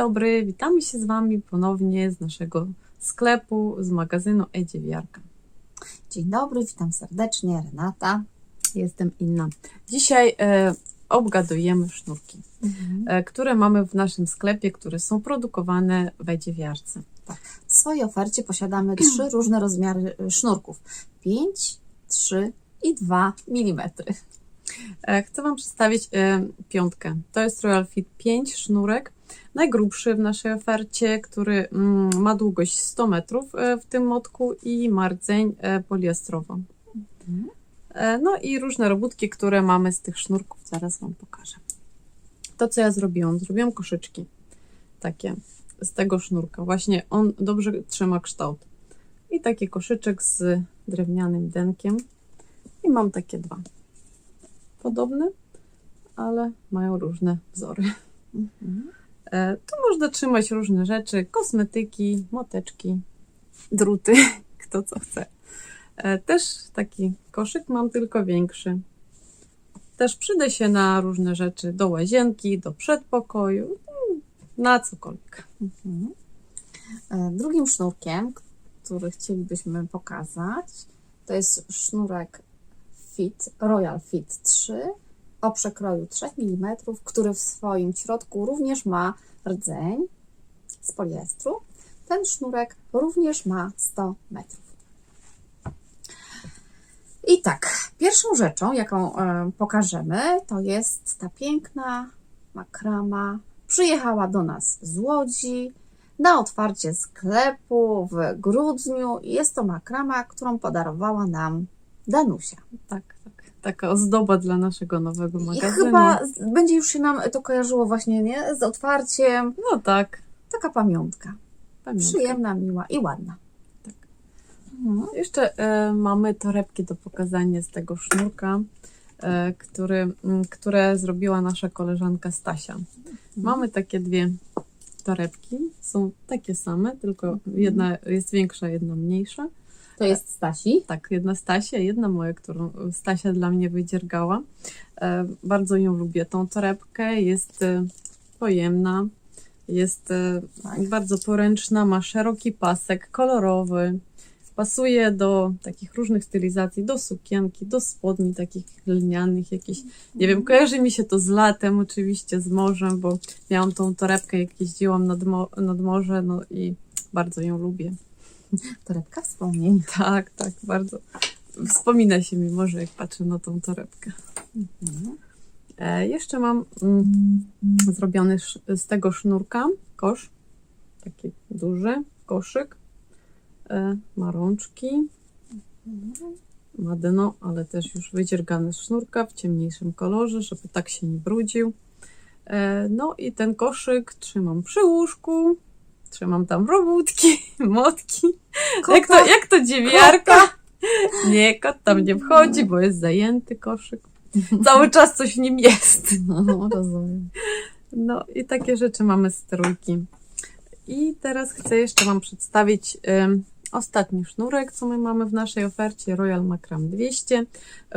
dobry, witamy się z Wami ponownie z naszego sklepu, z magazynu e-dziewiarka. Dzień dobry, witam serdecznie, Renata. Jestem Inna. Dzisiaj e, obgadujemy sznurki, e, które mamy w naszym sklepie, które są produkowane w e-dziewiarce. W swojej ofercie posiadamy trzy różne rozmiary y, sznurków. 5, 3 i 2 mm. E, chcę Wam przedstawić e, piątkę. To jest Royal Fit 5 sznurek, najgrubszy w naszej ofercie, który mm, ma długość 100 metrów e, w tym motku i ma rdzeń e, poliestrową. E, No i różne robótki, które mamy z tych sznurków, zaraz Wam pokażę. To, co ja zrobiłam, zrobiłam koszyczki takie z tego sznurka. Właśnie on dobrze trzyma kształt. I taki koszyczek z drewnianym denkiem. I mam takie dwa. Podobne, ale mają różne wzory. E, Tu można trzymać różne rzeczy, kosmetyki, moteczki, druty, kto co chce. E, Też taki koszyk mam, tylko większy. Też przyda się na różne rzeczy, do łazienki, do przedpokoju, mm, na cokolwiek. E, Drugim sznurkiem, który chcielibyśmy pokazać, to jest sznurek Fit, Royal Fit 3 o przekroju 3 mm, który w swoim środku również ma rdzeń z poliestru. Ten sznurek również ma 100 metrów. I tak, pierwszą rzeczą, jaką e, pokażemy, to jest ta piękna makrama. Przyjechała do nas z Łodzi na otwarcie sklepu w grudniu. Jest to makrama, którą podarowała nam Danusia. Tak, tak. Taka ozdoba dla naszego nowego I magazynu. chyba z- będzie już się nam to kojarzyło właśnie, nie? Z otwarciem. No tak. Taka pamiątka. pamiątka. Przyjemna, miła i ładna. Tak. Mhm. Jeszcze e, mamy torebki do pokazania z tego sznurka, e, który, m, które zrobiła nasza koleżanka Stasia. Mamy takie dwie torebki, są takie same, tylko jedna jest większa, jedna mniejsza. To jest Stasi. Tak, jedna Stasia, jedna moja, którą Stasia dla mnie wydziergała. E, bardzo ją lubię, tą torebkę, jest e, pojemna, jest e, Tak. bardzo poręczna, ma szeroki pasek, kolorowy, pasuje do takich różnych stylizacji, do sukienki, do spodni takich lnianych, jakichś, nie wiem, kojarzy mi się to z latem oczywiście, z morzem, bo miałam tą torebkę, jak jeździłam nad, mo- nad morze, no i bardzo ją lubię. Torebka wspomnień. Tak, tak, bardzo. Wspomina się mi może, jak patrzę na tą torebkę. Mhm. E, jeszcze mam mm, zrobiony z tego sznurka kosz, taki duży koszyk. E, ma rączki, ma dno, ale też już wydziergane z sznurka w ciemniejszym kolorze, żeby tak się nie brudził. E, no i ten koszyk trzymam przy łóżku, trzymam tam robótki, motki. Jak to, jak to dziewiarka? Nie, kot tam nie wchodzi, bo jest zajęty koszyk. Cały czas coś w nim jest. No, rozumiem. No i takie rzeczy mamy z trójki. I teraz chcę jeszcze Wam przedstawić ostatni sznurek, co my mamy w naszej ofercie Royal Macram 200.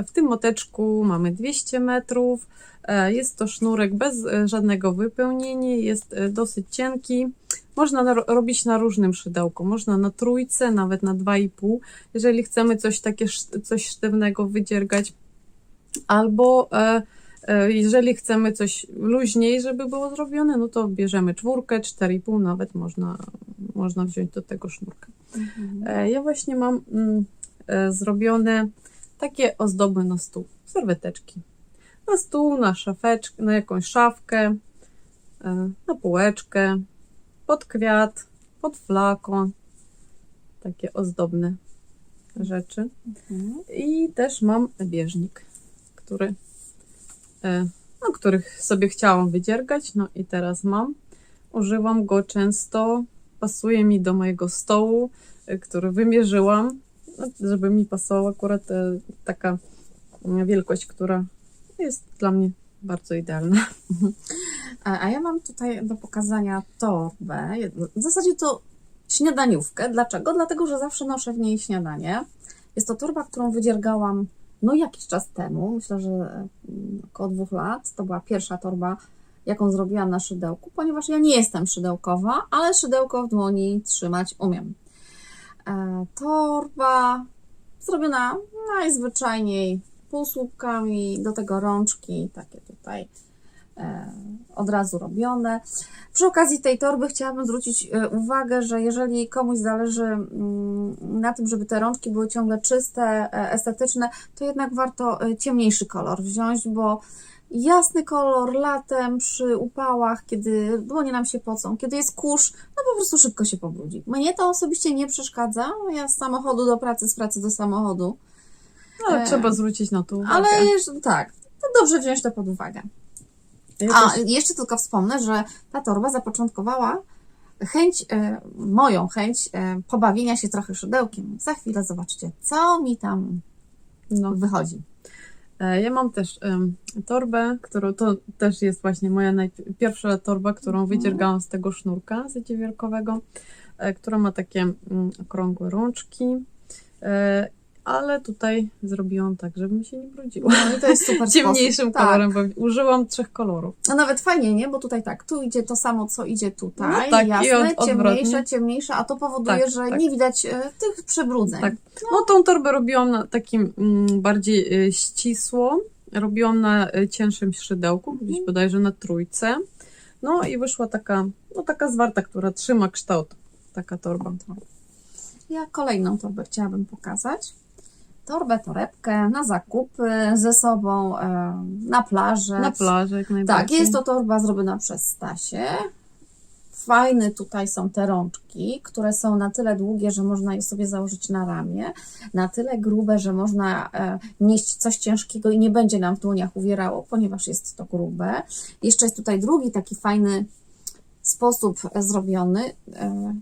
W tym moteczku mamy 200 metrów. E, Jest to sznurek bez e, żadnego wypełnienia, jest e, dosyć cienki. Można na, robić na różnym szydełku, można na trójce, nawet na 2,5, jeżeli chcemy coś takie, coś sztywnego wydziergać. Albo e, e, jeżeli chcemy coś luźniej, żeby było zrobione, no to bierzemy czwórkę, 4,5 nawet można, można wziąć do tego sznurka. E, Ja właśnie mam mm, e, zrobione takie ozdoby na stół, serweteczki. Na stół, na szafeczkę, na jakąś szafkę, e, na półeczkę, pod kwiat, pod flakon. Takie ozdobne rzeczy. Mhm. I też mam bieżnik, który, e, no, których sobie chciałam wydziergać, no i teraz mam. Używam go często, pasuje mi do mojego stołu, e, który wymierzyłam, no, żeby mi pasował akurat e, taka wielkość, która jest dla mnie bardzo idealna. A ja mam tutaj do pokazania torbę. W zasadzie to śniadaniówkę. Dlaczego? Dlatego, że zawsze noszę w niej śniadanie. Jest to torba, którą wydziergałam no jakiś czas temu. Myślę, że mm, około dwóch lat. To była pierwsza torba, jaką zrobiłam na szydełku, ponieważ ja nie jestem szydełkowa, ale szydełko w dłoni trzymać umiem. E, torba zrobiona najzwyczajniej półsłupkami, do tego rączki takie tutaj od razu robione. Przy okazji tej torby chciałabym zwrócić e, uwagę, że jeżeli komuś zależy mm, na tym, żeby te rączki były ciągle czyste, e, estetyczne, to jednak warto e, ciemniejszy kolor wziąć, bo jasny kolor latem przy upałach, kiedy dłonie nam się pocą, kiedy jest kurz, no po prostu szybko się pobrudzi. Mnie to osobiście nie przeszkadza. Ja z samochodu do pracy, z pracy do samochodu. Ale E, trzeba zwrócić na to uwagę. Ale tak, to dobrze wziąć to pod uwagę. A jeszcze tylko wspomnę, że ta torba zapoczątkowała chęć, e, moją chęć e, pobawienia się trochę szydełkiem. Za chwilę zobaczcie, co mi tam no. wychodzi. E, Ja mam też em, torbę, którą to też jest właśnie moja pierwsza torba, którą Mhm. wydziergałam z tego sznurka zadziewiarkowego, e, która ma takie mm, okrągłe rączki, e, ale tutaj zrobiłam tak, żeby mi się nie brudziło. No i to jest super Ciemniejszym sposób. Tak. kolorem, bo użyłam trzech kolorów. No nawet fajnie, nie? Bo tutaj tak, tu idzie to samo, co idzie tutaj. No tak, jasne, od- odwrotnie. ciemniejsze, ciemniejsze, a to powoduje, Tak, że tak. nie widać e, tych przebrudzeń. Tak. No tą torbę robiłam na takim mm, bardziej y, ścisło. Robiłam na y, cięższym szydełku, gdzieś Mhm. bodajże na trójce. No i wyszła taka, no taka zwarta, która trzyma kształt. Taka torba. Ja kolejną torbę chciałabym pokazać. Torbę, torebkę na zakupy ze sobą, e, na plażę. Na plaży jak Tak, najbardziej. jest to torba zrobiona przez Stasię. Fajne tutaj są te rączki, które są na tyle długie, że można je sobie założyć na ramię, na tyle grube, że można e, nieść coś ciężkiego i nie będzie nam w dłoniach uwierało, ponieważ jest to grube. Jeszcze jest tutaj drugi taki fajny sposób zrobiony. E,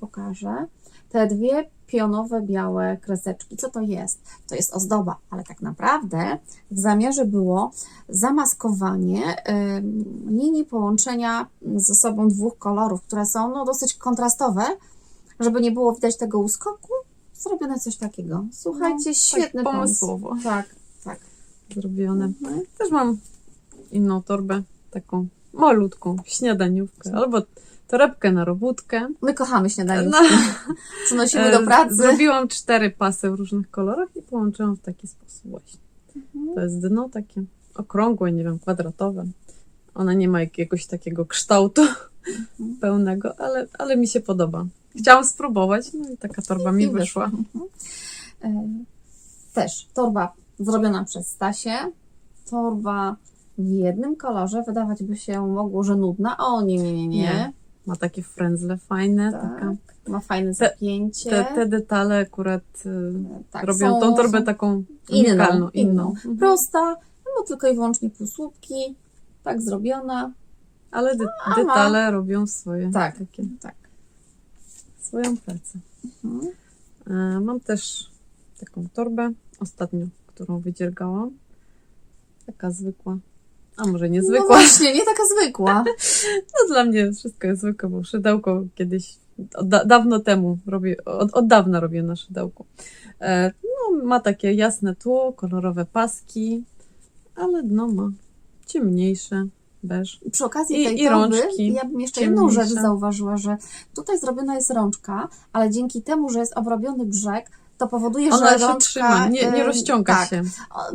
pokażę. Te dwie pionowe białe kreseczki. Co to jest? To jest ozdoba, ale tak naprawdę w zamiarze było zamaskowanie linii połączenia ze sobą dwóch kolorów, które są no, dosyć kontrastowe, żeby nie było widać tego uskoku. Zrobione coś takiego. Słuchajcie, świetny tak pomysł. pomysłowo Tak, tak. zrobione. Mhm. Też mam inną torbę, taką malutką, śniadaniówkę, albo torebkę na robótkę. My kochamy śniadanie, No, co nosimy do pracy. Zrobiłam cztery pasy w różnych kolorach i połączyłam w taki sposób właśnie. Mhm. To jest dno takie okrągłe, nie wiem, kwadratowe. Ona nie ma jakiegoś takiego kształtu Mhm. pełnego, ale, ale mi się podoba. Chciałam spróbować, no i taka torba mi I wyszła. Mhm. E, Też torba zrobiona przez Stasię. Torba w jednym kolorze. Wydawać by się mogło, że nudna. O nie, nie, nie, nie. Nie. Ma takie frędzle fajne, Tak. taka. Ma fajne zapięcie. Te, te detale akurat y, tak, robią tą torbę taką inną, inną. inną. Mhm. Prosta, no tylko i wyłącznie półsłupki. Tak zrobiona. Ale de, detale robią swoje, Tak. takie, Tak. swoją pracę. Mhm. E, Mam też taką torbę, ostatnio, którą wydziergałam. Taka zwykła. A może No niezwykła? właśnie, nie taka zwykła. No dla mnie wszystko jest zwykłe, bo szydełko kiedyś, od, da, dawno temu robię, od, od dawna robię na szydełku. E, no, ma takie jasne tło, kolorowe paski, ale dno ma ciemniejsze, beż. Przy okazji I- tej i torby, rączki ja bym jeszcze jedną ciemniejsze. rzecz zauważyła, że tutaj zrobiona jest rączka, ale dzięki temu, że jest obrobiony brzeg, to powoduje, Ona że się rączka... trzyma, nie, nie rozciąga tak. się.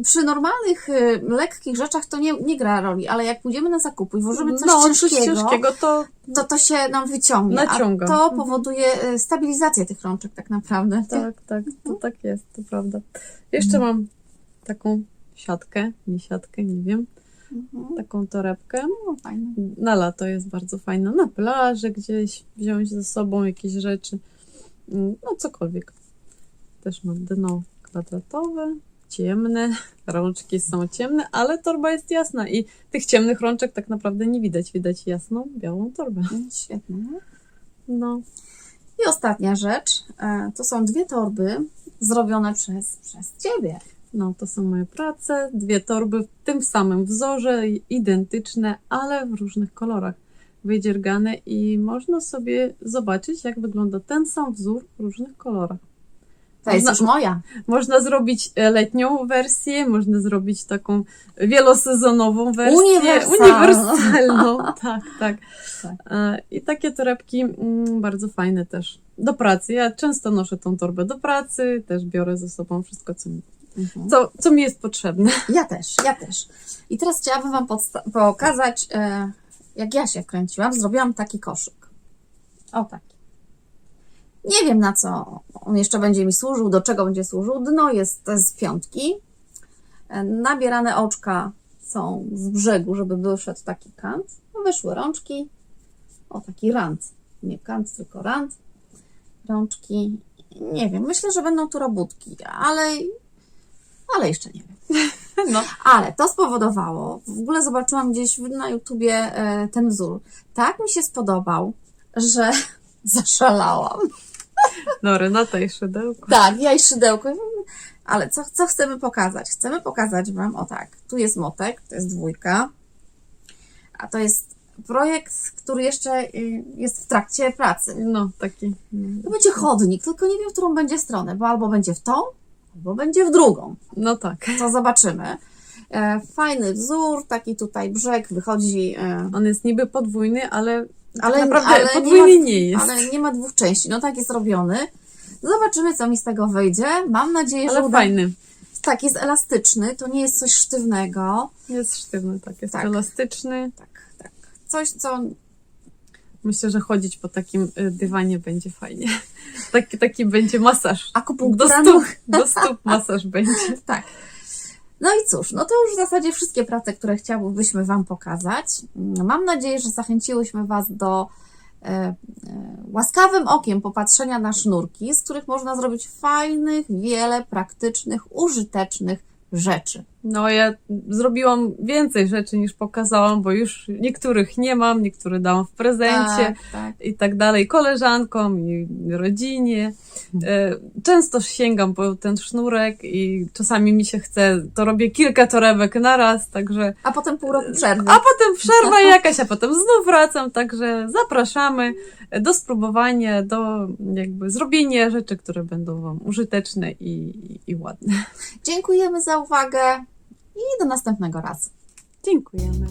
Przy normalnych, y, lekkich rzeczach to nie, nie gra roli, ale jak pójdziemy na zakupy i włożymy coś no, ciężkiego, coś ciężkiego to to to się nam wyciągnie, Naciąga. a to Mhm. powoduje y, stabilizację tych rączek tak naprawdę. tak, tak, to tak jest, to prawda. Jeszcze mam taką siatkę, nie siatkę, nie wiem, Mhm. taką torebkę. No, fajne. Na lato jest bardzo fajna. Na plaży gdzieś wziąć ze sobą jakieś rzeczy. Mm, No cokolwiek. Też mam dno kwadratowe, ciemne, rączki są ciemne, ale torba jest jasna i tych ciemnych rączek tak naprawdę nie widać. Widać jasną, białą torbę. Mm, Świetne. No, I ostatnia rzecz, e, to są dwie torby zrobione przez, przez Ciebie. no to są moje prace. Dwie torby w tym samym wzorze, identyczne, ale w różnych kolorach wydziergane i można sobie zobaczyć, jak wygląda ten sam wzór w różnych kolorach. To jest Można- już moja. Można zrobić e, letnią wersję, można zrobić taką wielosezonową wersję. Uniwersalną. Uniwersalną, tak, tak. Tak. E, I takie torebki mm, bardzo fajne też. Do pracy. Ja często noszę tą torbę do pracy, też biorę ze sobą wszystko, co mi, Mhm. co, co mi jest potrzebne. Ja też, ja też. I teraz chciałabym Wam pokazać, e, jak ja się wkręciłam. Zrobiłam taki koszyk. O taki. Nie wiem na co on jeszcze będzie mi służył, do czego będzie służył. Dno jest z piątki. E, Nabierane oczka są z brzegu, żeby wyszedł taki kant. Wyszły rączki. O, taki rand. Nie kant, tylko rand. Rączki. Nie wiem, myślę, że będą tu robótki, ale, ale jeszcze nie wiem. No. Ale to spowodowało, w ogóle zobaczyłam gdzieś na YouTubie e, ten wzór. Tak mi się spodobał, że zaszalałam. No, Renata i szydełko. Tak, ja i szydełko. Ale co, co chcemy pokazać? Chcemy pokazać Wam, o tak, tu jest motek, to jest dwójka, a to jest projekt, który jeszcze y, jest w trakcie pracy. No, taki. To będzie chodnik, tylko nie wiem, w którą będzie stronę, bo albo będzie w tą, albo będzie w drugą. No tak. To zobaczymy. E, Fajny wzór, taki tutaj brzeg wychodzi, e, On jest niby podwójny, ale, ale, tak naprawdę ale, podwójny nie, ma, nie jest. ale nie ma dwóch części. No tak jest robiony. Zobaczymy, co mi z tego wyjdzie. Mam nadzieję, że Ale uda... fajny. Tak, jest elastyczny, to nie jest coś sztywnego. Jest sztywny, tak. Jest Tak. elastyczny. Tak, tak. Coś, co Myślę, że chodzić po takim y, dywanie będzie fajnie. Taki, taki będzie masaż. Do akupunktura. stóp, do stóp masaż będzie. Tak. No i cóż, no to już w zasadzie wszystkie prace, które chciałybyśmy Wam pokazać. Mam nadzieję, że zachęciłyśmy Was do e, e, łaskawym okiem popatrzenia na sznurki, z których można zrobić fajnych, wiele praktycznych, użytecznych rzeczy. No ja zrobiłam więcej rzeczy niż pokazałam, bo już niektórych nie mam, niektóre dałam w prezencie. Tak, tak. i tak dalej, koleżankom i rodzinie. E, Często sięgam po ten sznurek i czasami mi się chce, to robię kilka torebek na raz, także A potem pół roku przerwy. a potem przerwa jakaś, a potem znów wracam, także zapraszamy do spróbowania, do jakby zrobienia rzeczy, które będą Wam użyteczne i, i ładne. Dziękujemy za uwagę i do następnego razu. Dziękujemy.